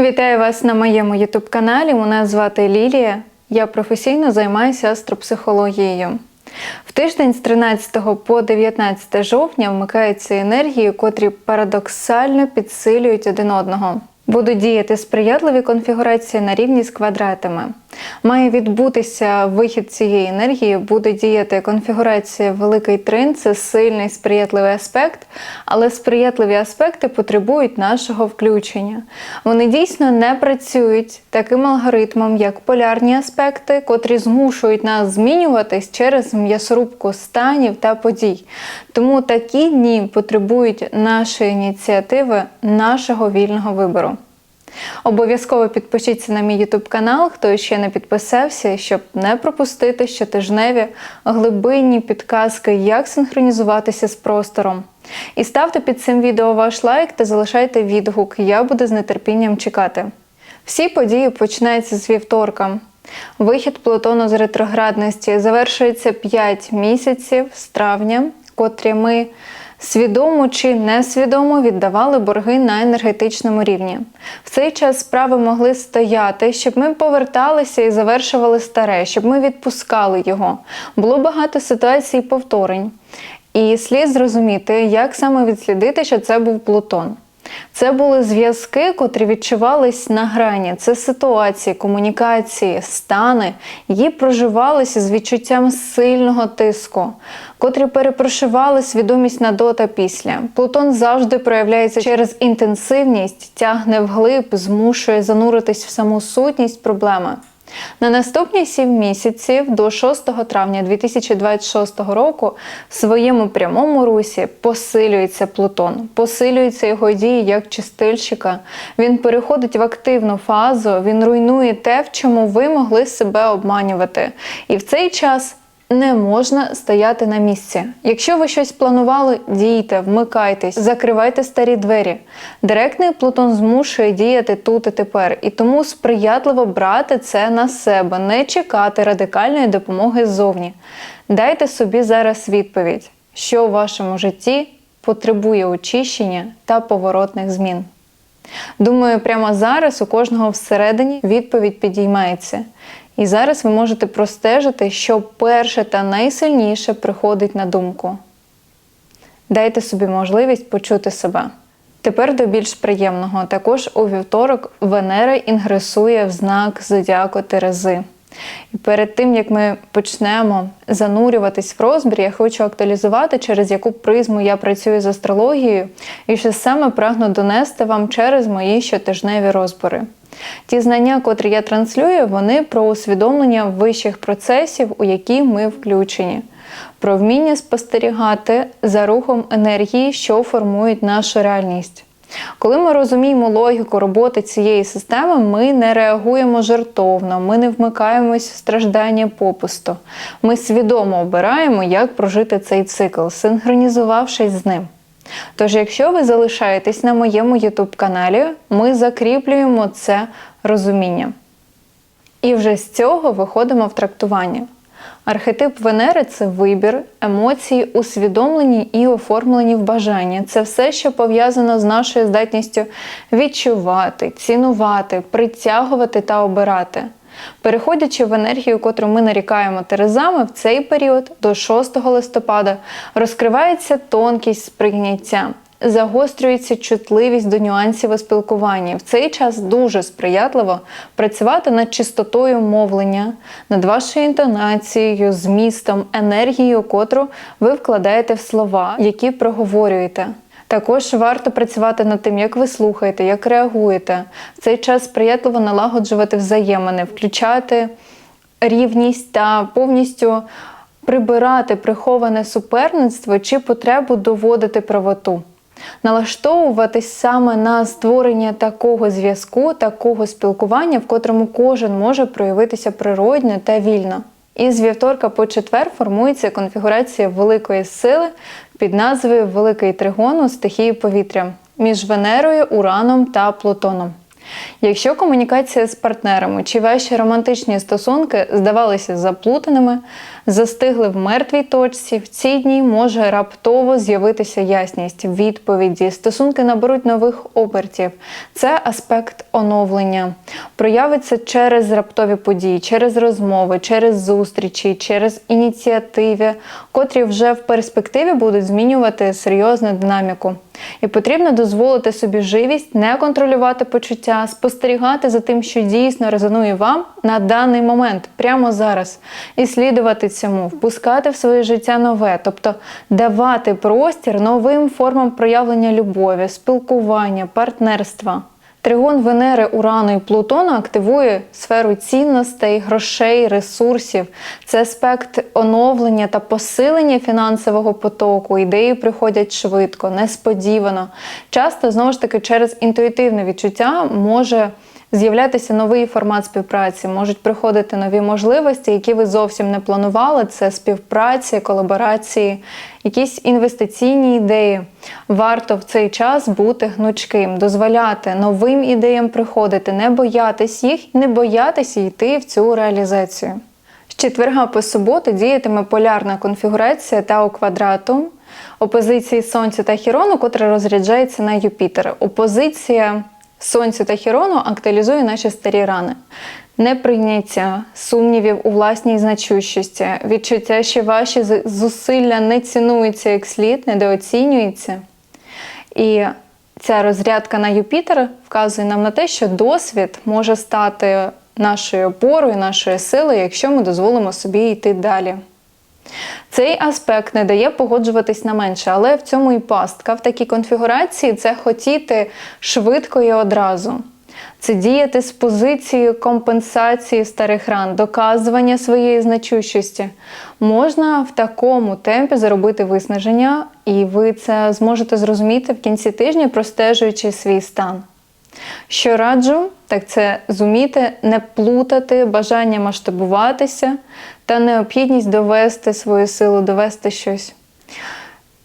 Вітаю вас на моєму ютуб каналі. Мене звати Лілія. Я професійно займаюся астропсихологією. В тиждень з 13 по 19 жовтня вмикаються енергії, котрі парадоксально підсилюють один одного. Будуть діяти сприятливі конфігурації на рівні з квадратами. Має відбутися вихід цієї енергії, буде діяти конфігурація Великий Трин, це сильний сприятливий аспект, але сприятливі аспекти потребують нашого включення. Вони дійсно не працюють таким алгоритмом, як полярні аспекти, котрі змушують нас змінюватись через м'ясорубку станів та подій. Тому такі дні потребують нашої ініціативи, нашого вільного вибору. Обов'язково підпишіться на мій YouTube канал, хто ще не підписався, щоб не пропустити щотижневі глибинні підказки, як синхронізуватися з простором. І ставте під цим відео ваш лайк та залишайте відгук. Я буду з нетерпінням чекати. Всі події починаються з вівторка. Вихід Плутону з ретроградності завершується 5 місяців з травня, котрі ми свідомо чи несвідомо віддавали борги на енергетичному рівні. В цей час справи могли стояти, щоб ми поверталися і завершували старе, щоб ми відпускали його. Було багато ситуацій повторень. І слід зрозуміти, як саме відслідити, що це був Плутон. Це були зв'язки, котрі відчувались на грані. Це ситуації, комунікації, стани, які проживалися з відчуттям сильного тиску, котрі перепрошивали свідомість на до та після. Плутон завжди проявляється через інтенсивність, тягне вглиб, змушує зануритись в саму сутність проблеми. На наступні сім місяців до 6 травня 2026 року в своєму прямому русі посилюється Плутон, посилюються його дії як чистильщика. Він переходить в активну фазу, він руйнує те, в чому ви могли себе обманювати. І в цей час не можна стояти на місці. Якщо ви щось планували, дійте, вмикайтесь, закривайте старі двері. Директний Плутон змушує діяти тут і тепер, і тому сприятливо брати це на себе, не чекати радикальної допомоги ззовні. Дайте собі зараз відповідь, що у вашому житті потребує очищення та поворотних змін. Думаю, прямо зараз у кожного всередині відповідь підіймається. І зараз ви можете простежити, що перше та найсильніше приходить на думку. Дайте собі можливість почути себе. Тепер до більш приємного. Також у вівторок Венера інгресує в знак Зодіаку Терези. І перед тим, як ми почнемо занурюватись в розбір, я хочу актуалізувати, через яку призму я працюю з астрологією, і що саме прагну донести вам через мої щотижневі розбори. Ті знання, котрі я транслюю, вони про усвідомлення вищих процесів, у які ми включені, про вміння спостерігати за рухом енергії, що формують нашу реальність. Коли ми розуміємо логіку роботи цієї системи, ми не реагуємо жертовно, ми не вмикаємось в страждання попусту. Ми свідомо обираємо, як прожити цей цикл, синхронізувавшись з ним. Тож, якщо ви залишаєтесь на моєму YouTube каналі, ми закріплюємо це розуміння. І вже з цього виходимо в трактування. Архетип Венери це вибір, емоції, усвідомлені і оформлені в бажання. Це все, що пов'язано з нашою здатністю відчувати, цінувати, притягувати та обирати. Переходячи в енергію, котру ми нарікаємо терезами, в цей період до 6 листопада розкривається тонкість сприйняття. Загострюється чутливість до нюансів у спілкуванні. В цей час дуже сприятливо працювати над чистотою мовлення, над вашою інтонацією, змістом, енергією, котру ви вкладаєте в слова, які проговорюєте. Також варто працювати над тим, як ви слухаєте, як реагуєте. В цей час сприятливо налагоджувати взаємини, включати рівність та повністю прибирати приховане суперництво чи потребу доводити правоту. Налаштовуватись саме на створення такого зв'язку, такого спілкування, в котрому кожен може проявитися природньо та вільно. І з вівторка по четвер формується конфігурація великої сили під назвою Великий тригон у стихії повітря між Венерою, Ураном та Плутоном. Якщо комунікація з партнерами чи ваші романтичні стосунки здавалися заплутаними, застигли в мертвій точці, в ці дні може раптово з'явитися ясність, відповіді, стосунки наберуть нових обертів. Це аспект оновлення. Проявиться через раптові події, через розмови, через зустрічі, через ініціативи, котрі вже в перспективі будуть змінювати серйозну динаміку. І потрібно дозволити собі живість, не контролювати почуття, спостерігати за тим, що дійсно резонує вам на даний момент, прямо зараз, і слідувати цьому, впускати в своє життя нове, тобто давати простір новим формам проявлення любові, спілкування, партнерства. Тригон Венери, Урану і Плутона активує сферу цінностей, грошей, ресурсів. Це аспект оновлення та посилення фінансового потоку. Ідеї приходять швидко, несподівано. Часто знову ж таки через інтуїтивне відчуття може з'являтися новий формат співпраці, можуть приходити нові можливості, які ви зовсім не планували. Це співпраці, колаборації, якісь інвестиційні ідеї. Варто в цей час бути гнучким, дозволяти новим ідеям приходити, не боятись їх, не боятися йти в цю реалізацію. З четверга по суботу діятиме полярна конфігурація Тау квадрату опозиції Сонця та Хірону, котра розряджається на Юпітер. Опозиція Сонцю та Хірону актуалізує наші старі рани. Неприйняття сумнівів у власній значущості, відчуття, що ваші зусилля не цінуються як слід, недооцінюються. І ця розрядка на Юпітер вказує нам на те, що досвід може стати нашою опорою, нашою силою, якщо ми дозволимо собі йти далі. Цей аспект не дає погоджуватись на менше, але в цьому і пастка. В такій конфігурації це хотіти швидко і одразу. Це діяти з позиції компенсації старих ран, доказування своєї значущості. Можна в такому темпі заробити виснаження, і ви це зможете зрозуміти в кінці тижня, простежуючи свій стан. Що раджу, так це зуміти не плутати бажання масштабуватися та необхідність довести свою силу, довести щось.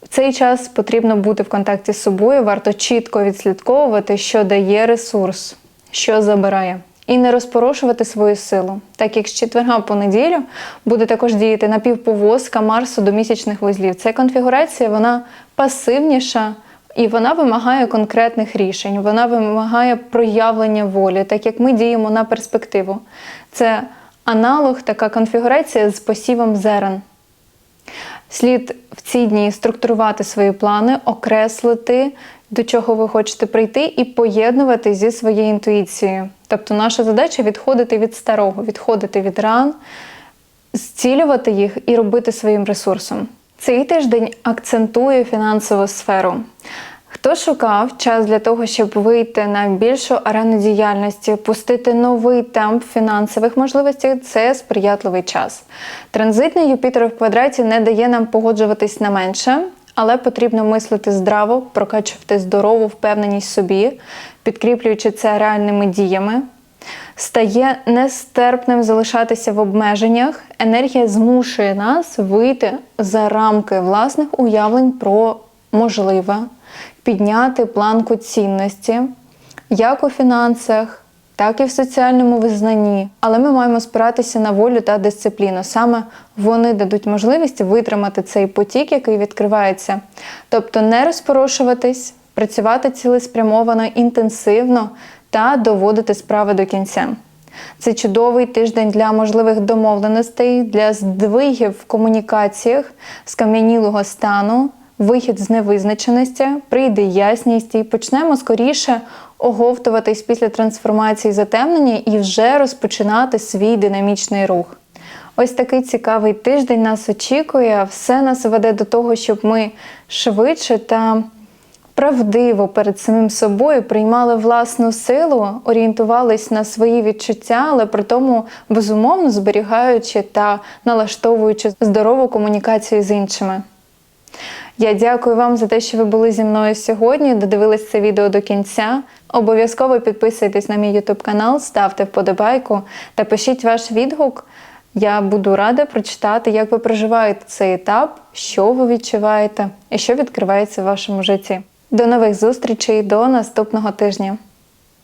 В цей час потрібно бути в контакті з собою, варто чітко відслідковувати, що дає ресурс, що забирає. І не розпорошувати свою силу, так як з четверга по неділю буде також діяти напівповозка Марсу до місячних вузлів. Ця конфігурація вона пасивніша і вона вимагає конкретних рішень, вона вимагає проявлення волі, так як ми діємо на перспективу. Це аналог, така конфігурація з посівом зерен. Слід в ці дні структурувати свої плани, окреслити, до чого ви хочете прийти, і поєднувати зі своєю інтуїцією. Тобто, наша задача відходити від старого, відходити від ран, зцілювати їх і робити своїм ресурсом. Цей тиждень акцентує фінансову сферу. Хто шукав час для того, щоб вийти на більшу арену діяльності, пустити новий темп фінансових можливостей, це сприятливий час. Транзитний Юпітер в квадраті не дає нам погоджуватись на менше, але потрібно мислити здраво, прокачувати здорову впевненість собі, підкріплюючи це реальними діями. Стає нестерпним залишатися в обмеженнях. Енергія змушує нас вийти за рамки власних уявлень про можливе, підняти планку цінності, як у фінансах, так і в соціальному визнанні. Але ми маємо спиратися на волю та дисципліну. Саме вони дадуть можливість витримати цей потік, який відкривається. Тобто не розпорошуватись, працювати цілеспрямовано, інтенсивно та доводити справи до кінця. Це чудовий тиждень для можливих домовленостей, для здвигів в комунікаціях з кам'янілого стану, вихід з невизначеності, прийде ясність і почнемо скоріше оговтуватись після трансформації затемнення і вже розпочинати свій динамічний рух. Ось такий цікавий тиждень нас очікує. Все нас веде до того, щоб ми швидше та правдиво перед самим собою приймали власну силу, орієнтувались на свої відчуття, але при тому безумовно зберігаючи та налаштовуючи здорову комунікацію з іншими. Я дякую вам за те, що ви були зі мною сьогодні. Додивились це відео до кінця. Обов'язково підписуйтесь на мій YouTube канал, ставте вподобайку та пишіть ваш відгук. Я буду рада прочитати, як ви проживаєте цей етап, що ви відчуваєте і що відкривається в вашому житті. До нових зустрічей, до наступного тижня.